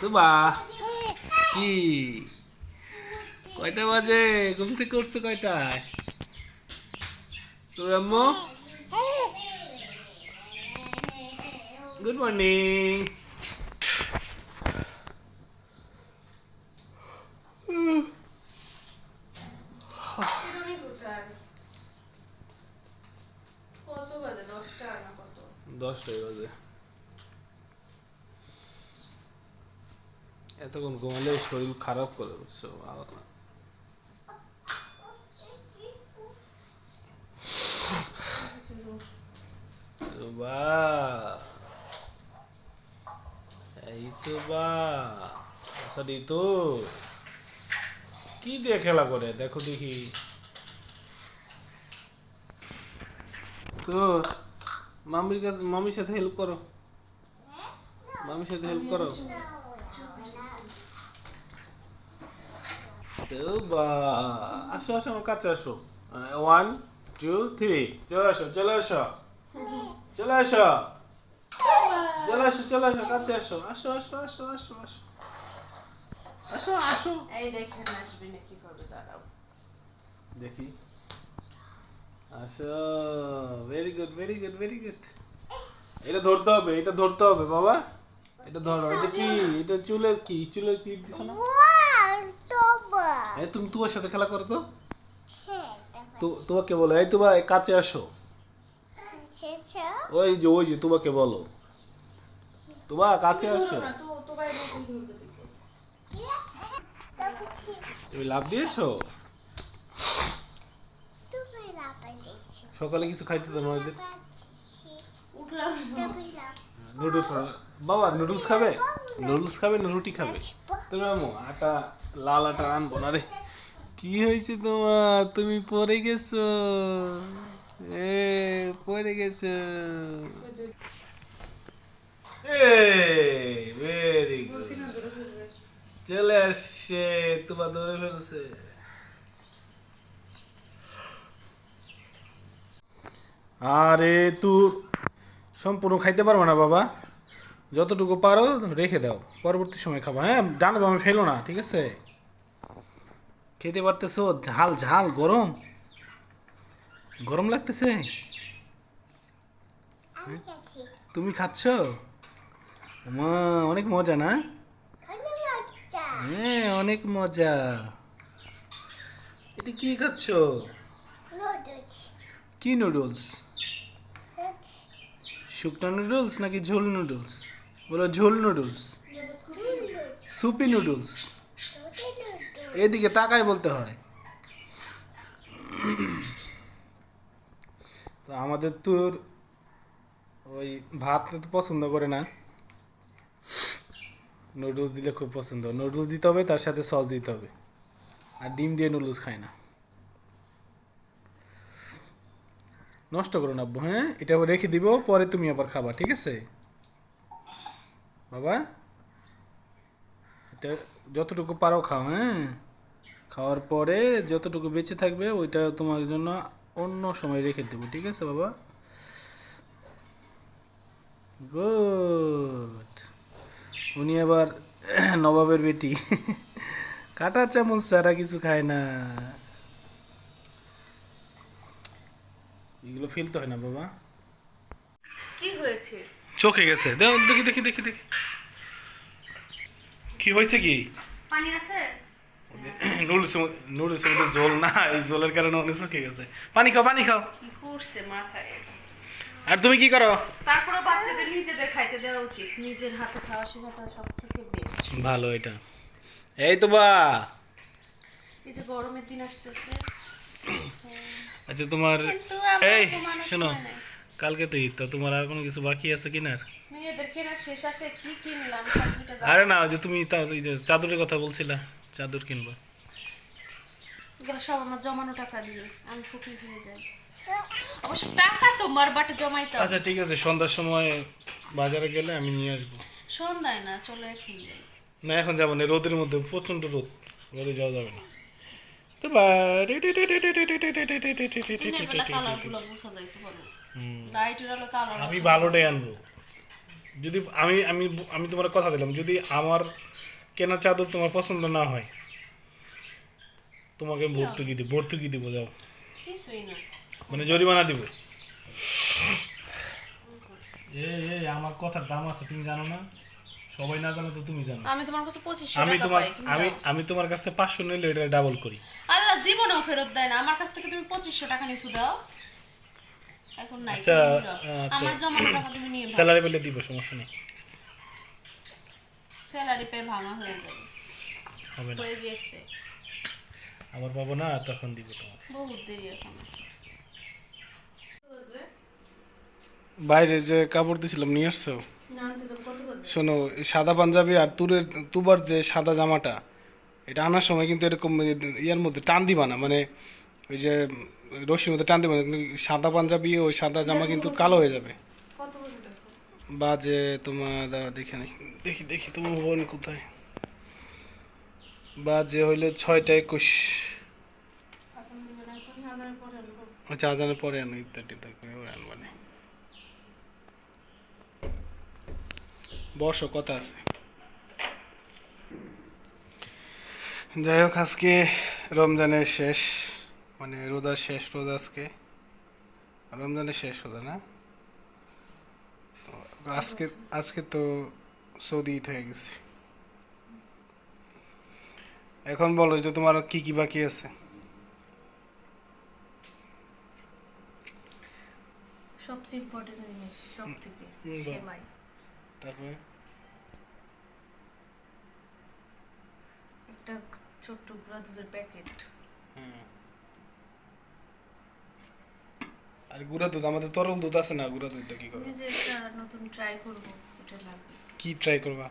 তো বা কি? কয়টা বাজে? ঘুম থেকে করছ কয়টায়? তোর আম্মু? গুড মর্নিং বেরোনি কোথায়? কত বাজে? দশটা না কত? দশটাই বাজে এতক্ষণ ঘুমালে শরীর খারাপ করে বুঝছ ভালো এই তো বা সরি তো কি দিয়ে খেলা করে? দেখো দেখি। তো, মামির কাছে, মামির সাথে হেল্প করো। মামির সাথে হেল্প করো তো বা আসো আসো আমার কাছে আসো। ওয়ান টু থ্রি চলে আসো চলে আসো। চলে আসো। চলে আসো চলে আসো কাছে আসো। আসো আসো আসো আসো আসো। আসো আসো। এই দেখেন আসবে না কি করবে দাঁড়াও। দেখি। আসো very good very good very good এটা ধরতে হবে এটা ধরতে হবে বাবা। এটা ধরো এটা কি? এটা চুলের কি? চুলের ক্লিপ দিছো না। এই তুমি সাথে খেলা করো তো। তো তোমাকে বলো এই তোমার কাছে আসো ওই যে ওই যে তোমাকে বলো। তোমা কাছে আসো। তো তো তুমি লাভ দিয়েছ? সকালে কিছু খাইতে না ওদের নুডলস বাবা নুডলস খাবে? নুডলস খাবে না রুটি খাবে? তুমি আম্মু আটা লাল আটা আনব না রে। কি হয়েছে তোমার? তুমি পড়ে গেছো। এ, পড়ে গেছো। ভেরি গুড চলে আসছে, তোমার ধরে ফেলছে। আরে, তুই সম্পূর্ণ খাইতে পারব না বাবা। যতটুকু পারো রেখে দাও। পরবর্তী সময় খাব। হ্যাঁ ডান বামে ফেলো না ঠিক আছে? খেতে পারতেছো? ঝাল ঝাল গরম? গরম লাগতেছে? তুমি খাচ্ছ? মা অনেক মজা না? হ্যাঁ অনেক মজা। এটা কি খাচ্ছ? কি নুডলস। শুকনো নুডলস নাকি ঝোল নুডলস? বলো ঝোল নুডলস। Soupy noodles. এদিকে তাকায় বলতে হয়। তো আমাদের তোর ওই ভাত তো পছন্দ করে না। নুডলস দিলে খুব পছন্দ। নুডলস দিতে হবে, তার সাথে সস দিতে হবে। আর ডিম দিয়ে নুডলস খায় না। নষ্ট করো না আব্বু হ্যাঁ? এটা রেখে দিব, পরে তুমি আবার খাবা, ঠিক আছে? বাবা? এটা যতটুকু পারো খাও হ্যাঁ? খাওয়ার পরে যতটুকু বেঁচে থাকবে, ওইটা তোমার জন্য অন্য সময় রেখে দেবো, ঠিক আছে বাবা? গুড। উনি আবার নবাবের বেটি। কাটা চামচ ছাড়া কিছু খায় না। এগুলো ফেলতে হয় না বাবা। কি হয়েছে? চোখে গেছে। দেখো দেখি দেখি দেখি। কি হয়েছে কি? পানি আছে? নুডলস নুডলস মধ্যে জল না এই জলের কারণে অনেক চোখে গেছে। পানি খাও পানি খাও। কি করছে মাথায়? আর তুমি কি করো? তারপরে বাচ্চাদের নিজেদের খাইতে দেওয়া উচিত। নিজের হাতে খাওয়া শেখাটা সব থেকে বেস্ট ভালো এটা। এই তো বা। এই যে গরমের দিন আসতেছে। আচ্ছা তোমার এই শোনো। কালকে তো ঈদ তো তোমার আর কোনো কিছু বাকি আছে কিনার মেয়েদের কেনার শেষ আছে কি কিনলাম আরে না যে তুমি চাদরের কথা বলছিলা চাদর কিনবো এগুলো সব আমার জমানো টাকা দিয়ে আমি ফুকি হয়ে যাই অবশ্য টাকা তোমার বাট জমাইতে আচ্ছা ঠিক আছে সন্ধ্যার সময় বাজারে গেলে আমি নিয়ে আসব সন্ধ্যায় না চলে এখন যাই না এখন যাব না রোদের মধ্যে প্রচণ্ড রোদ রোদে যাওয়া যাবে না তো বা লাইটের আলো কালো আমি ভালোটাই আনব। যদি আমি আমি আমি তোমার কথা দিলাম যদি আমার কেনা চাদর তোমার পছন্দ না হয় তোমাকে ভর্তুকি দিব ভর্তুকি দিব যাও। মানে জরিমানা দিব। এ এ আমার কথার দাম আছে তুমি জানো না? সবাই না জানো তো তুমি জানো। আমি তোমার কাছে আমি তোমার আমি আমি তোমার কাছ থেকে পাঁচশো নিলে এটা ডাবল করি। আল্লাহ জীবনেও ফেরত দেয় না। আমার কাছ থেকে তুমি পঁচিশশো টাকা নিয়েছো দাও। এখন নাই আচ্ছা। আচ্ছা। আমার জমানো টাকা তুমি নিয়ে স্যালারি পেলে দিব সমস্যা নেই। স্যালারি পেয়ে ভাঙা হয়ে যাবে। হবে না। হয়ে আবার পাবো না তখন দিব তোমার বহুত দেরি এখন। বাইরে যে কাপড় দিয়েছিলাম নিয়ে আসছো? না আনতে যাব। কত বাজে? শোনো সাদা পাঞ্জাবি আর তুরের তুবার যে সাদা জামাটা এটা আনার সময় কিন্তু এরকম ইয়ার মধ্যে টান দিবা না। মানে ওই যে রশির মধ্যে টানতে কিন্তু সাদা পাঞ্জাবি ওই সাদা জামা কিন্তু কালো হয়ে যাবে। বাজে তোমার দ্বারা দেখে নেই। দেখি দেখি তোমার বোন কোথায়? বাজে হইলে ছয়টা একুশ। পরে আচ্ছা আজানের পরে আনো ইফতার টিফতার করে ওরা আনবানে বসো কথা আছে। যাই হোক আজকে রমজানের শেষ। মানে রোজার শেষ রোজা আজকে। রমজানের শেষ রোজা না? আজকে আজকে তো সৌদি ঈদ হয়ে গেছে। এখন বলো যে তোমার কি কি বাকি আছে? সবচেয়ে ইম্পর্টেন্ট জিনিস সব থেকে হুম। সেমাই। তারপরে? একটা ছোট্ট গুঁড়া দুধের প্যাকেট আর গুঁড়া দুধ আমাদের তরল দুধ আছে না গুঁড়া দুধটা কি করব? যে একটা নতুন ট্রাই করব ওটা লাগবে। কি ট্রাই করবা?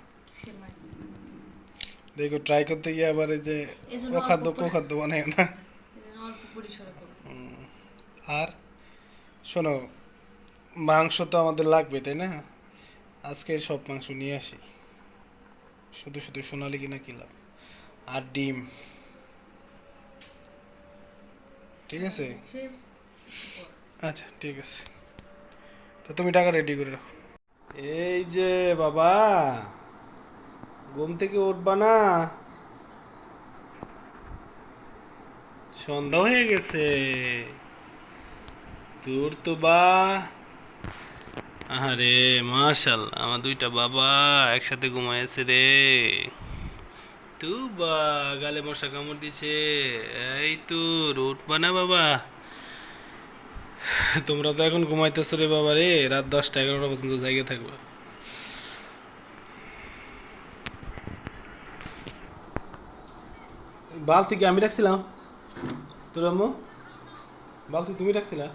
দেখো ট্রাই করতে গিয়ে আবার এই যে অখাদ্য কোখাদ্য বানায় না? অল্প পরিসরে আর শোনো মাংস তো আমাদের লাগবে তাই না? আজকে সব মাংস নিয়ে আসি। শুধু শুধু সোনালি কিনা কিলাম আর ডিম। ঠিক আছে? আচ্ছা ঠিক আছে। তো তুমি টাকা রেডি করে রাখো। এই যে বাবা, ঘুম থেকে উঠবা না? সন্ধ্যা হয়ে গেছে। তোর তো বা। আরে মাশাল আমার দুইটা বাবা একসাথে ঘুমাইছে রে। তু বা, গালে মশা কামড় দিছে। এই তোর উঠবা না বাবা। তোমরা তো এখন ঘুমাইতেছো রে বাবা রে। রাত দশটা, এগারোটা পর্যন্ত জায়গায় থাকবা। বালতি কি আমি রাখছিলাম? তোর আম্মু? বালতি তুমি রাখছিলা?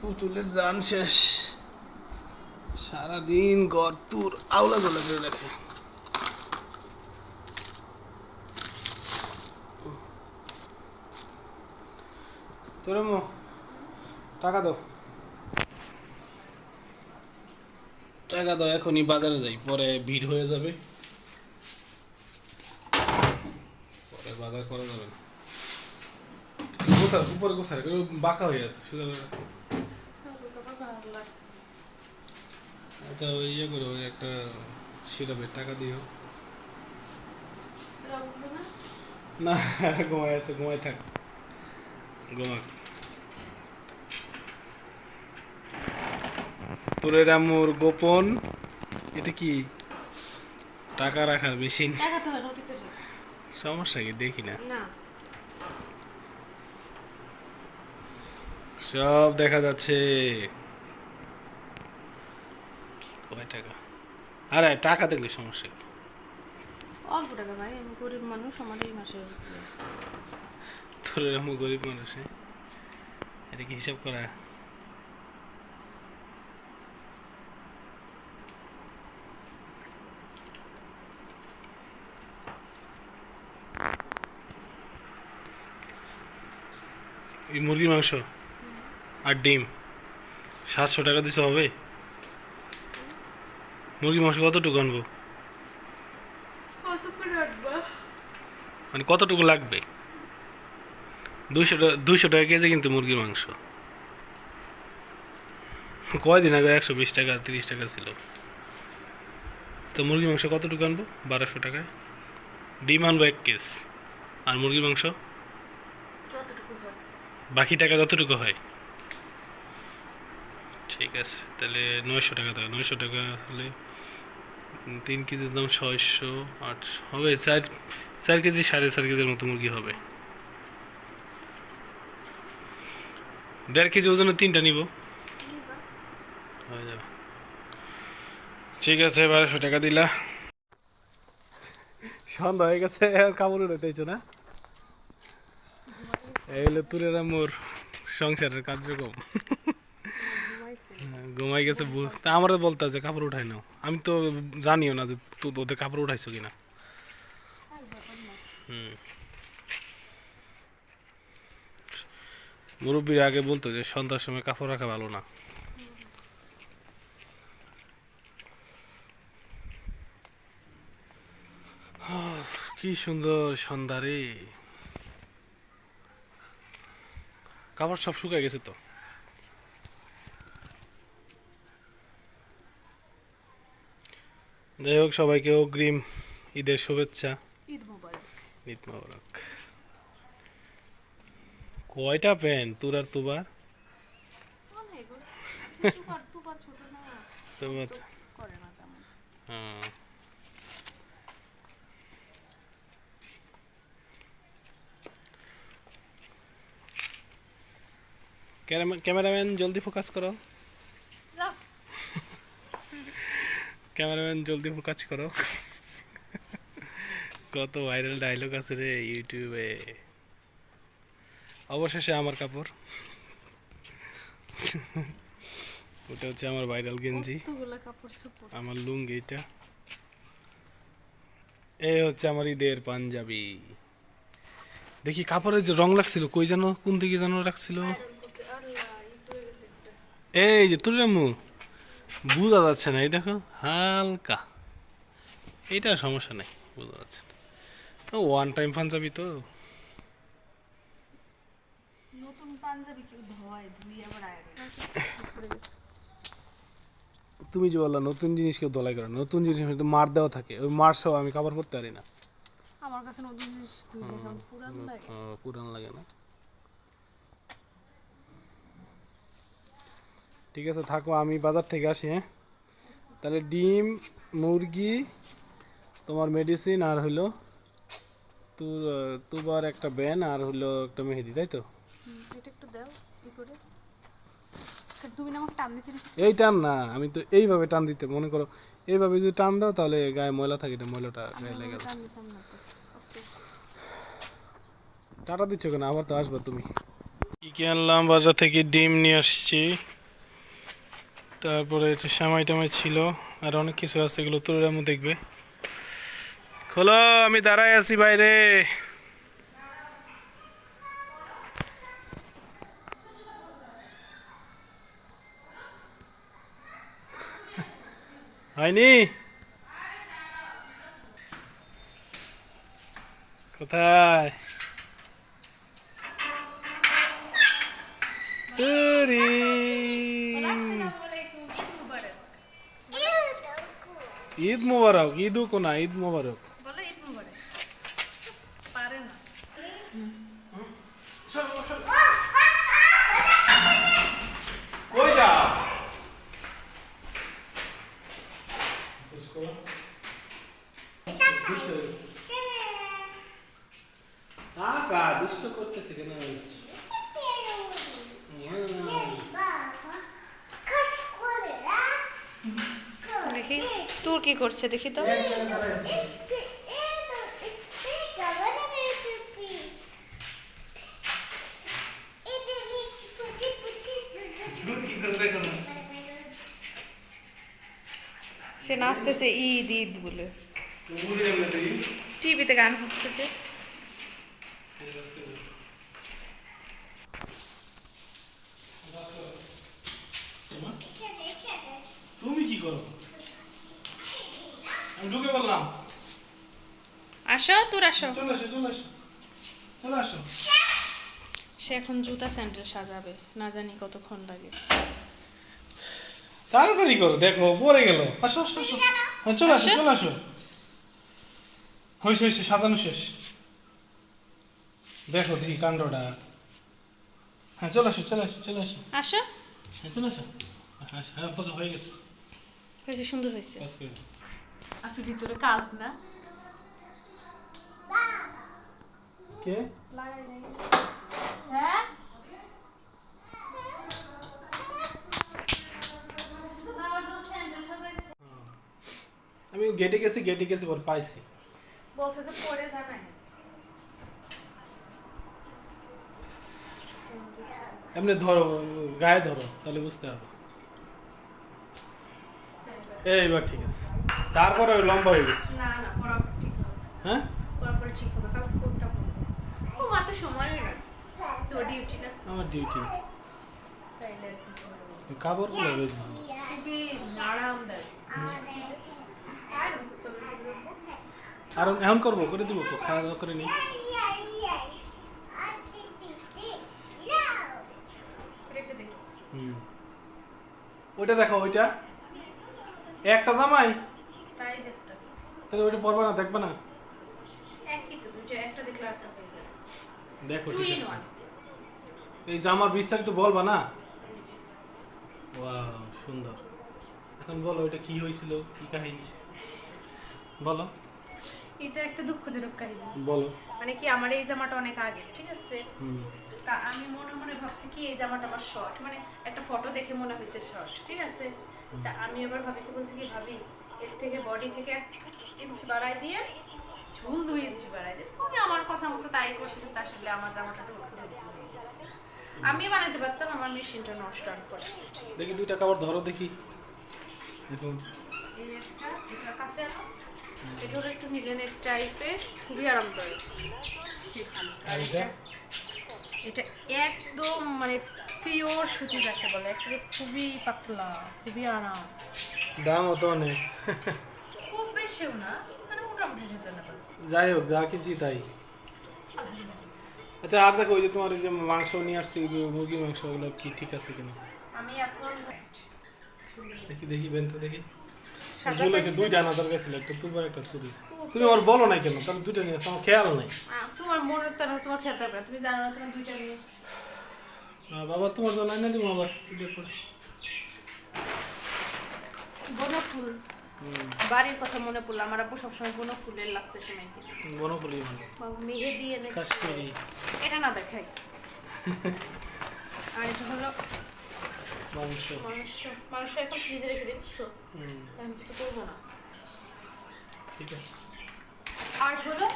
পুতুলের জান শেষ। সারাদিন গর্তুর আওলা জলা করে রাখে। তোর আম্মু, টাকা দাও। টাকা দাও এখনই বাজারে যাই পরে ভিড় হয়ে যাবে। পরে বাজার করা যাবে না। উপরে গোসা বাঁকা হয়ে আছে সোজা করে রাখো। ভালো লাগে আচ্ছা ওই ইয়ে করো ওই একটা সিরাপের টাকা দিও। না ঘুমায় আছে ঘুমায় থাক। ঘুমাক। তোরের আমুর গোপন এটা কি? টাকা রাখার মেশিন। সমস্যা কি? দেখি না। সব দেখা যাচ্ছে। কয় টাকা। আরে টাকা দেখলে সমস্যা কি? অল্প টাকা ভাই আমি গরিব মানুষ আমার এই মাসে তোর এরকম গরিব মানুষ হ্যাঁ? এটা কি হিসাব করা? এই মুরগির মাংস আর ডিম সাতশো টাকা দিতে হবে? মুরগির মাংস কতটুকু আনব? মানে কতটুকু লাগবে? দুশো টাকা দুশো টাকা কেজি কিন্তু মুরগির মাংস। কয়দিন আগে একশো বিশ টাকা তিরিশ টাকা ছিল। তো মুরগির মাংস কতটুকু আনব? বারোশো টাকায়। ডিম আনব এক কেস আর মুরগির মাংস? বাকি টাকা যতটুকু হয়? ঠিক আছে তাহলে নয়শো টাকা দেবে নয়শো টাকা হলে তিন কেজির দাম ছয়শো আট হবে। চার চার কেজি সাড়ে চার কেজির মতো মুরগি হবে। দেড় কেজি ওজনে তিনটা নিব। হয়ে যাবে। ঠিক আছে, বারোশো টাকা দিলা। সন্ধ্যা হয়ে গেছে, আর কাপড় উঠাইতেছো না। এই হলো তুরের মোর সংসারের কার্যক্রম। ঘুমাই গেছে তা আমারও বলতে যে কাপড় উঠাই নাও। আমি তো জানিও না যে তুই ওদের কাপড় উঠাইছো কিনা। হুম। মুরব্বীর আগে বলতো যে সন্ধ্যার সময় কাপড় রাখা ভালো না। কি সুন্দর সন্ধ্যা রে। কাপড় সব শুকায় গেছে তো। যাই হোক সবাইকে অগ্রিম ঈদের শুভেচ্ছা। ঈদ মোবারক। ঈদ মোবারক। কয়টা প্যান্ট তোর আর তুবার? ক্যামেরাম্যান জলদি ফোকাস করো যাও ক্যামেরাম্যান জলদি ফোকাস করো। কত ভাইরাল ডায়লগ আছে রে ইউটিউবে। অবশেষে আমার কাপড়। ওটা হচ্ছে আমার ভাইরাল গেঞ্জি। আমার লুঙ্গি এটা। এই হচ্ছে আমার ঈদের পাঞ্জাবি। দেখি কাপড়ের যে রং লাগছিল কই যেন কোন দিকে যেন রাখছিল এই যে তোর রামু বোঝা যাচ্ছে না এই দেখো হালকা। এইটা সমস্যা নেই বোঝা যাচ্ছে না। ওয়ান টাইম পাঞ্জাবি তো। তুমি যে বললা নতুন জিনিস কেউ দলাই করে। নতুন জিনিস হয়তো মার দেওয়া থাকে ওই মার সহ আমি কাপড় পরতে পারি না। আমার কাছে নতুন জিনিস পুরান লাগে না। ঠিক আছে থাকো আমি বাজার থেকে আসি হ্যাঁ? তাহলে ডিম মুরগি তোমার মেডিসিন আর হইল তোর তুবার একটা ব্যান আর হইল একটা মেহেদি তাই তো? হুম, এটা একটু দাও কি করে? তা তুমি না আমাকে টান দিতে এই টান না আমি তো এইভাবে টান দিতে মনে করো এইভাবে যদি টান দাও তাহলে গায়ে ময়লা থাকে না ময়লাটা গায়ে লেগে ওকে টাটা দিচ্ছ কেন? আবার তো আসবে তুমি। কি কি আনলাম বাজার থেকে ডিম নিয়ে আসছি। তারপরে হচ্ছে সামাই টামাই ছিল, আর অনেক কিছু আছে, এগুলো তোরামু দেখবে। খোলো, আমি দাঁড়ায় আছি বাইরে। হয়নি? কোথায়? ঈদ কোনা ঈদ মোবারক। বলো ঈদ মুবারক। পারে না। কই কাকা দুষ্ট করতেছে কেন? তোর কি করছে দেখি তো। সে নাচতেছে ঈদ ঈদ বলে। টিভিতে গান হচ্ছে যে। তুমি কি করো আমি ঢুকে বললাম আসো তোর আসো। চলে আসো চলে আসো। চলে আসো। সে এখন জুতা স্যান্ডেল সাজাবে না জানি কতক্ষণ লাগে। তাড়াতাড়ি করো দেখো পড়ে গেল। আসো আসো আসো। হ্যাঁ চলে আসো আসো। চলে আসো। হয়েছে হয়েছে সাজানো শেষ। দেখো দেখি কাণ্ডটা। হ্যাঁ চলে আসো চলে আসো চলে আসো। আসো। হ্যাঁ চলে আসো। হ্যাঁ হ্যাঁ হয়ে গেছে। হয়েছে সুন্দর হয়েছে। দাও। আচ্ছা ভিতরে কাজ না? কে? হ্যাঁ? আমি গেটে গেছি গেটে গেছি পর পাইছি। বলছে যে পরে যাবে। এমনি ধরো গায়ে ধরো তাহলে বুঝতে পারব। এইবার ঠিক আছে। তারপরে লম্বা হয়ে গেছে। না না বরাবর ঠিক হবে। হ্যাঁ? বরাবর ঠিক হবে কারণ কোনটা ও মাত্র সময় লাগে তোর ডিউটি না? আমার ডিউটি তাইলে আর কি করব। কাপড়গুলো বেশ আর এখন করব? করে দিব তো খাওয়া দাওয়া করে নি। ওইটা দেখো ওইটা। একটা জামাই? তাই একটা। তাহলে ওইটা পরবে না দেখবে না? একই তো দুটো একটা দেখলে একটা যাবে। দেখো টু ইন ওয়ান এই জামার বিস্তারিত বলবা না? ওয়াও সুন্দর। এখন বলো এটা কি হয়েছিল? কি কাহিনী? বলো। এটা একটা দুঃখজনক কাহিনী। বলো। মানে কি আমার এই জামাটা অনেক আগে ঠিক আছে? তা আমি মনে মনে ভাবছি কি এই জামাটা আমার শর্ট মানে একটা ফটো দেখে মনে হয়েছে শর্ট ঠিক আছে? তা আমি এবার ভাবি কি বলছি কি ভাবি এর থেকে বডি থেকে এক ইঞ্চি বাড়াই দিয়ে ঝুল দুই ইঞ্চি বাড়াই দিয়ে আমি আমার কথা মতো তাই করছি কিন্তু আসলে আমার জামাটা হয়ে আমি বানাতে পারতাম আমার মেশিনটা নষ্ট আনফর্চুনেটলি দেখি দুইটা কাপড় ধরো দেখি। দেখুন। একটা এটার কাছে আনো। এটা হলো একটু নিলেনের টাইপের খুবই আরামদায়ক। আর এটা? এটা একদম মানে পিওর সুতি যাকে বলে একেবারে খুবই পাতলা খুবই আরাম। দাম অত অনেক। খুব বেশিও না মানে মোটামুটি রিজনেবল যাই হোক যা কিনছি তাই। আচ্ছা আর দেখো ওই যে তোমার যে মাংস নিয়ে আসছি মুরগি মাংস ওগুলো কি ঠিক আছে কিনা? আমি এখন দেখি দেখি বেন তো দেখি দুইটা আনা দরকার ছিল একটা তুবার একটা তুরি তুমি আমার বলো না কেন? তাহলে দুইটা নিয়ে আমার খেয়াল নাই। তোমার মনে তো তোমার হবে না। তুমি জানো না তোমার দুইটা নিয়ে। বাবা তোমার জন্য এনে দিব আবার বনো ফুল বাড়ির কথা মনে পড়ল আমার আব্বু সবসময় বনো ফুলের লাগছে সময় দিবে বনফুলি ভালো। মেহেদি কাশ্মীরি। এটা না দেখাই। আর এটা হলো মাংস। মাংস। মাংস এখন ফ্রিজে রেখে দিই বুঝছ হুম, আমি কিছু করব না। ঠিক আছে। আর হলো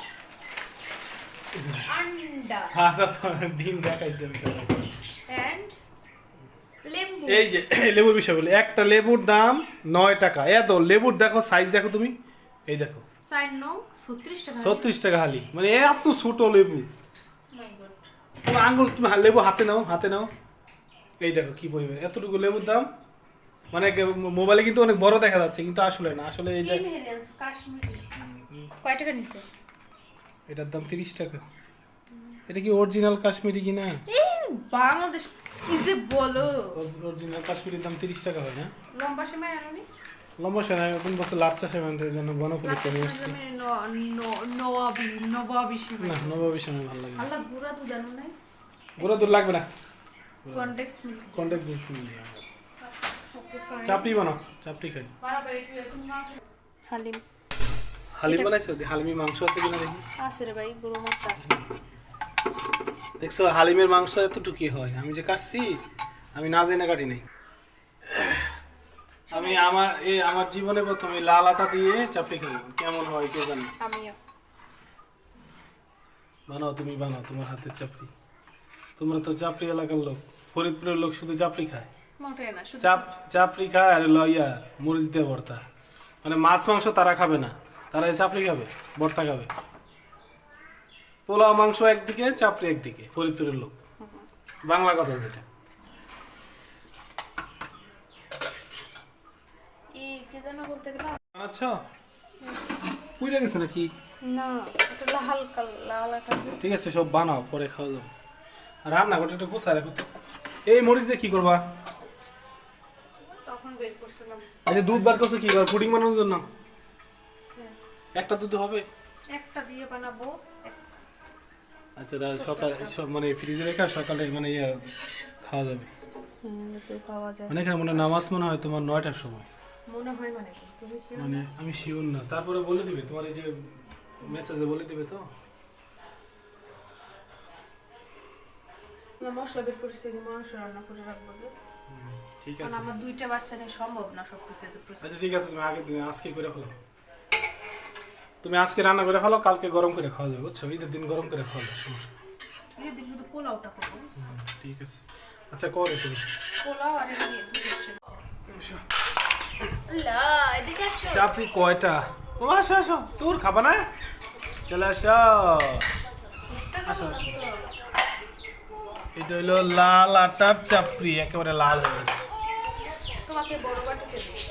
আন্ডা। হাটা তো ডিম দেখাইছে আমি সবাই অ্যান্ড এই যে লেবুর বিষয় বলি। একটা লেবুর দাম নয় টাকা। এত লেবুর দেখো সাইজ দেখো তুমি। এই দেখো। সাইন নং ছত্রিশ টাকা ছত্রিশ টাকা হালি। মানে এত ছোট লেবু। তোমার আঙ্গুল তুমি লেবু হাতে নাও হাতে নাও। এই দেখো কি পরিমাণ। এতটুকু লেবুর দাম। মানে মোবাইলে কিন্তু অনেক বড় দেখা যাচ্ছে কিন্তু আসলে না। আসলে এই কয় টাকা নিছে? এটার দাম তিরিশ টাকা। এটা কি অরিজিনাল কাশ্মীরি কিনা? এই বাংলাদেশ কি যে বলো। অরিজিনাল কাশ্মীরির দাম তিরিশ টাকা হয় না? লম্বা সময় আনুনি? লম্বা সেনা এখন বছর লাচ্চা সেমান্তের জন্য বনফুলি চলে এসেছি নবাবি নবাবি সময় না নবাবী সময় ভালো লাগে। আল্লাহ গুড়া দুধ আনো নাই? গোড়া দূর লাগবে না? কন্টেক্স মিল। যাও। চাপড়ি বানাও চাপড়ি খাই। হালিম। হালিম বানাইছো? দি- হালিমি মাংস আছে কিনা দেখি। আছে রে ভাই গরু মাছ আছে। দেখছ হালিমের মাংস এতটুকুই হয়। আমি যে কাটছি আমি না জেনে কাটি নাই। আমি আমার এই আমার জীবনে প্রথম এই লাল আটা দিয়ে চাপড়ি খাই কেমন হয় কে জানে? আমিও। বানাও তুমি বানাও তোমার হাতের চাপড়ি। তোমরা তো চাপড়ি এলাকার লোক। ফরিদপুরের লোক শুধু চাপড়ি খায়। মোটে না শুধু চাপ চাপড়ি খায় আর লইয়া মরিচ দিয়ে ভর্তা। মানে মাছ মাংস তারা খাবে না। তারা এই চাপড়ি খাবে ভর্তা খাবে। পোলাও মাংস একদিকে চাপড়ি একদিকে ফরিদপুরের লোক। বাংলা কথা যেটা। আচ্ছা পুইরা গেছে নাকি? না এটা লাল ঠিক আছে সব বানাও পরে খাওয়া যাবে। রান্না করতে একটু গোছায় রাখো তো। এই মরিচ দিয়ে কি করবা? তখন বের করছিলাম। এই দুধ বার করছ কি করবা পুডিং বানানোর জন্য। একটা দুধ হবে? একটা দিয়ে বানাবো। আচ্ছা সকালে সব মানে ফ্রিজে রেখে সকালে মানে ইয়ে খাওয়া যাবে। মানে এখানে মনে নামাজ মনে হয় তোমার নয়টার সময়। মনে হয় মানে তুমি মানে আমি শিওর না। তারপরে বলে দিবে তোমার এই যে মেসেজে বলে দিবে তো। না, মশলা বের করছি যে মাংস রান্না করে রাখব যে। ঠিক আছে। আমার দুইটা বাচ্চা নিয়ে সম্ভব না সব কিছু আচ্ছা ঠিক আছে তুমি আগে দিন আজকে করে ফেলো। তুমি আজকে রান্না করে ফেলো কালকে গরম করে খাওয়া যাবে বুঝছ? ঈদের দিন গরম করে খাওয়া যাবে সমস্যা নেই। দিন শুধু পোলাওটা করব। ঠিক আছে। আচ্ছা করে তুমি পোলাও আর চাপড়ি কয়টা? ও আসো আসো। তোর খাবা না? চলে আসো। আসো, আসো। এটা হইল লাল আটার চাপড়ি একেবারে লাল হয়ে গেছে। তোমাকে বড় বাটিতে দিই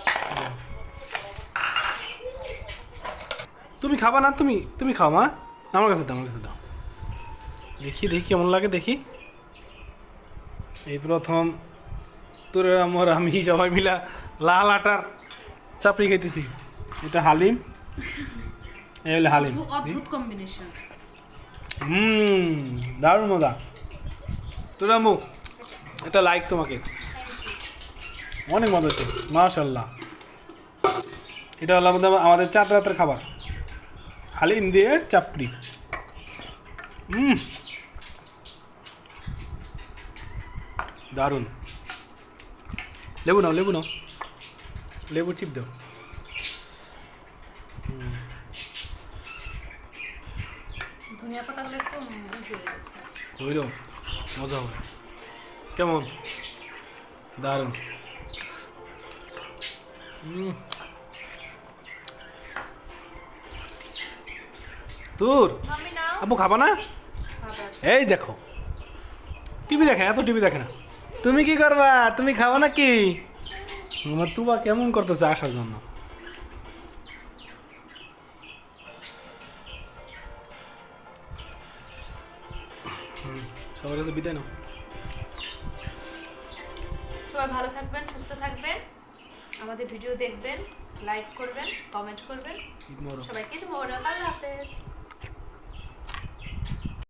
তুমি খাবা না? তুমি তুমি খাও মা। আমার কাছে দাও আমার কাছে দাও। দেখি দেখি কেমন লাগে দেখি। এই প্রথম তোর আমার আমি সবাই মিলা লাল আটার চাপড়ি খাইতেছি। এটা হালিম। এই হলো হালিম। অদ্ভুত কম্বিনেশন হুম দারুণ মজা। তোর আমু এটা লাইক তোমাকে। অনেক মজা হচ্ছে মাশাল্লাহ এটা হলো আমাদের আমাদের চার রাতের খাবার। হালিম দিয়ে চাপড়ি। হুম দারুণ। লেবু নাও লেবু নাও। লেবু চিপ দাও। ধনিয়া পাতাগুলো একটু হইল মজা হবে। কেমন? দারুণ। উম। তোর? আবু খাবা না? এই দেখো। টিভি দেখে না এত টিভি দেখে না। তুমি কি করবা? তুমি খাবা নাকি? আমার তুবা কেমন করতেছে আসার জন্য? সবার কাছে বিদায় নাও। সবাই ভালো থাকবেন সুস্থ থাকবেন। আমাদের ভিডিও দেখবেন লাইক করবেন কমেন্ট করবেন। ঈদ মোবারক। সবাইকে আল্লাহ হাফেজ।